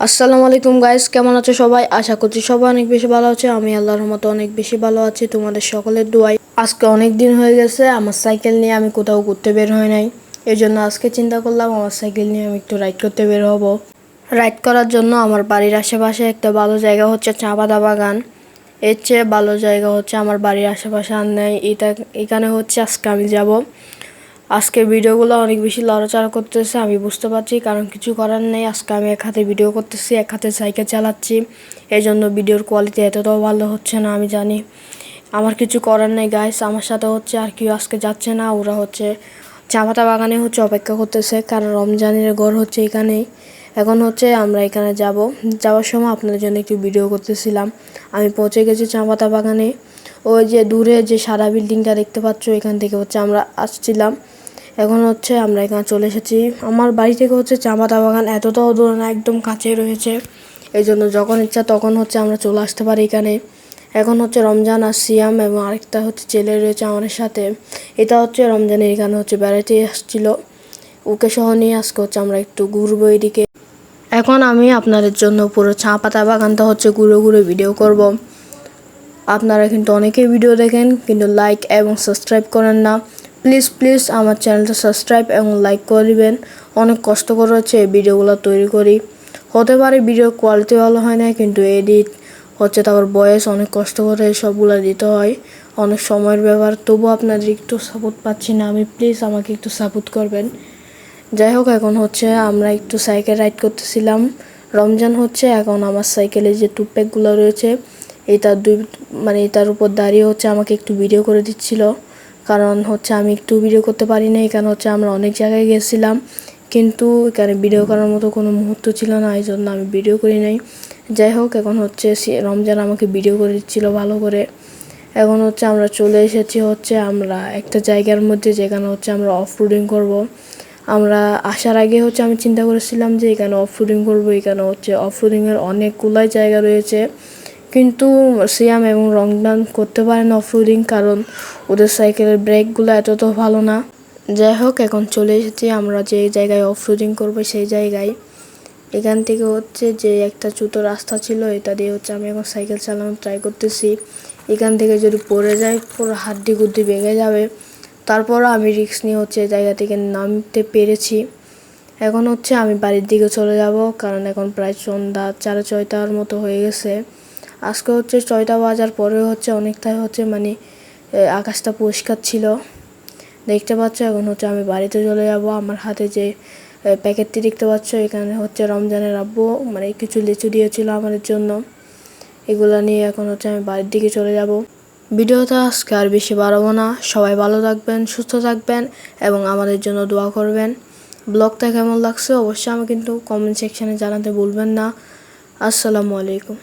আসসালামু আলাইকুম গাইস কেমন আছো সবাই? আশা করছি সবাই অনেক বেশি ভালো আছে। আমি আল্লাহর মতো অনেক বেশি ভালো আছি। তোমাদের সকলের দোয়াই আজকে অনেক দিন হয়ে গেছে, আমার সাইকেল নিয়ে আমি কোথাও ঘুরতে বের হই নাই। এই জন্য আজকে চিন্তা করলাম আমার সাইকেল নিয়ে আমি একটু রাইড করতে বের হব। রাইড করার জন্য আমার বাড়ির আশেপাশে একটা ভালো জায়গা হচ্ছে চা পাতা বাগান। এর চেয়ে ভালো জায়গা হচ্ছে আমার বাড়ির আশেপাশে আর নেই। এটা এখানে হচ্ছে আজকে আমি যাব। আজকে ভিডিওগুলো অনেক বেশি লড়াচড়া করতেছে, আমি বুঝতে পারছি, কারণ কিছু করার নেই। আজকে আমি এক হাতে ভিডিও করতেছি, এক হাতে সাইকেল চালাচ্ছি। এই জন্য ভিডিওর কোয়ালিটি এতটাও ভালো হচ্ছে না, আমি জানি। আমার কিছু করার নেই গাইস আমার সাথে হচ্ছে আর কেউ আজকে যাচ্ছে না, ওরা হচ্ছে চাপাতা বাগানে হচ্ছে অপেক্ষা করতেছে, কারণ রমজানের ঘর হচ্ছে এখানেই। এখন হচ্ছে আমরা এখানে যাব। যাওয়ার সময় আপনাদের জন্য একটু ভিডিও করতেছিলাম। আমি পৌঁছে গেছি চাপাতা বাগানে। ওই যে দূরে যে সারা বিল্ডিংটা দেখতে পাচ্ছ, এখান থেকে হচ্ছে আমরা আসছিলাম। এখন হচ্ছে আমরা এখানে চলে এসেছি। আমার বাড়ি থেকে হচ্ছে চাপাতা বাগান এতটাও দূরে না, একদম কাছে রয়েছে। এই জন্য যখন ইচ্ছা তখন হচ্ছে আমরা চলে আসতে পারি এখানে। এখন হচ্ছে রমজান আর সিয়াম এবং আরেকটা হচ্ছে ছেলে রয়েছে আমাদের সাথে। এটা হচ্ছে রমজানের এখানে হচ্ছে বেড়াতে আসছিল। ওকে সহ নিয়ে আজকে হচ্ছে আমরা একটু ঘুরবো এদিকে। এখন আমি আপনাদের জন্য পুরো চা পাতা বাগানটা হচ্ছে ঘুরে ঘুরে ভিডিও করব। আপনারা কিন্তু অনেকেই ভিডিও দেখেন, কিন্তু লাইক এবং সাবস্ক্রাইব করেন না। প্লিজ প্লিজ আমার চ্যানেলটা সাবস্ক্রাইব এবং লাইক করে দিবেন। অনেক কষ্ট করে হচ্ছে এই ভিডিওগুলো তৈরি করি। হতে পারে ভিডিও কোয়ালিটি ভালো হয় না, কিন্তু এডিট হচ্ছে, তারপর বয়স, অনেক কষ্ট করে সবগুলো দিতে হয়। অনেক সময়ের ব্যাপার, তবু আপনাদের একটু সাপোর্ট পাচ্ছি না, আমি প্লিজ আমাকে একটু সাপোর্ট করবেন। যাই হোক, এখন হচ্ছে আমরা একটু সাইকেল রাইড করতেছিলাম। রমজান হচ্ছে, এখন আমার সাইকেলে যে টুকপ্যাকগুলো রয়েছে এটার দুই মানে এটার উপর দাঁড়িয়ে হচ্ছে আমাকে একটু ভিডিও করে দিচ্ছিল। কারণ হচ্ছে আমি একটু ভিডিও করতে পারি না এখানে হচ্ছে আমরা অনেক জায়গায় গেছিলাম। কিন্তু এখানে ভিডিও করার মতো কোনো মুহূর্ত ছিল না, এই জন্য আমি ভিডিও করি নাই। যাই হোক, এখন হচ্ছে রমজান আমাকে ভিডিও করে দিচ্ছিল ভালো করে। এখন হচ্ছে আমরা চলে এসেছি হচ্ছে আমরা একটা জায়গার মধ্যে যেখানে হচ্ছে আমরা অফ রোডিং করব। আমরা আসার আগে হচ্ছে আমি চিন্তা করেছিলাম যে এখানে অফ রোডিং করব, এখানে হচ্ছে অফ রোডিংয়ের অনেকগুলাই জায়গা রয়েছে। কিন্তু সিয়াম এবং রংডান করতে পারে না অফ রোডিং কারণ ওদের সাইকেলের ব্রেকগুলো এত তো ভালো না। যাই হোক, এখন চলে এসেছি আমরা যে জায়গায় অফ রোডিং করব সেই জায়গায়। এখান থেকে হচ্ছে যে একটা ছোটো রাস্তা ছিল, এটা দিয়ে হচ্ছে আমি এখন সাইকেল চালানো ট্রাই করতেছি। এখান থেকে যদি পড়ে যায়, পুরো হাড্ডি গুড্ডি ভেঙে যাবে। তারপর আমি রিস্ক নিয়ে হচ্ছে জায়গা থেকে নামতে পেরেছি। এখন হচ্ছে আমি বাড়ির দিকে চলে যাব, কারণ এখন প্রায় সন্ধ্যা চারে ছয়টার মতো হয়ে গেছে। আজকে হচ্ছে ছয়টা বাজার, পরে হচ্ছে অনেকটাই হচ্ছে মানে আকাশটা পরিষ্কার ছিল। দেখতে পাচ্ছ, এখন হচ্ছে আমি বাড়িতে চলে যাব। আমার হাতে যে প্যাকেটটি দেখতে পাচ্ছ, এখানে হচ্ছে রমজানের আব্বু মানে কিছু লিচু দিয়েছিল আমাদের জন্য। এগুলো নিয়ে এখন হচ্ছে আমি বাড়ির দিকে চলে যাব। ভিডিওটা আজকে আর বেশি বাড়াবো না। সবাই ভালো থাকবেন, সুস্থ থাকবেন এবং আমাদের জন্য দোয়া করবেন। ব্লগটা কেমন লাগছে অবশ্যই আমাকে কিন্তু কমেন্ট সেকশানে জানাতে ভুলবেন না। আসসালামু আলাইকুম।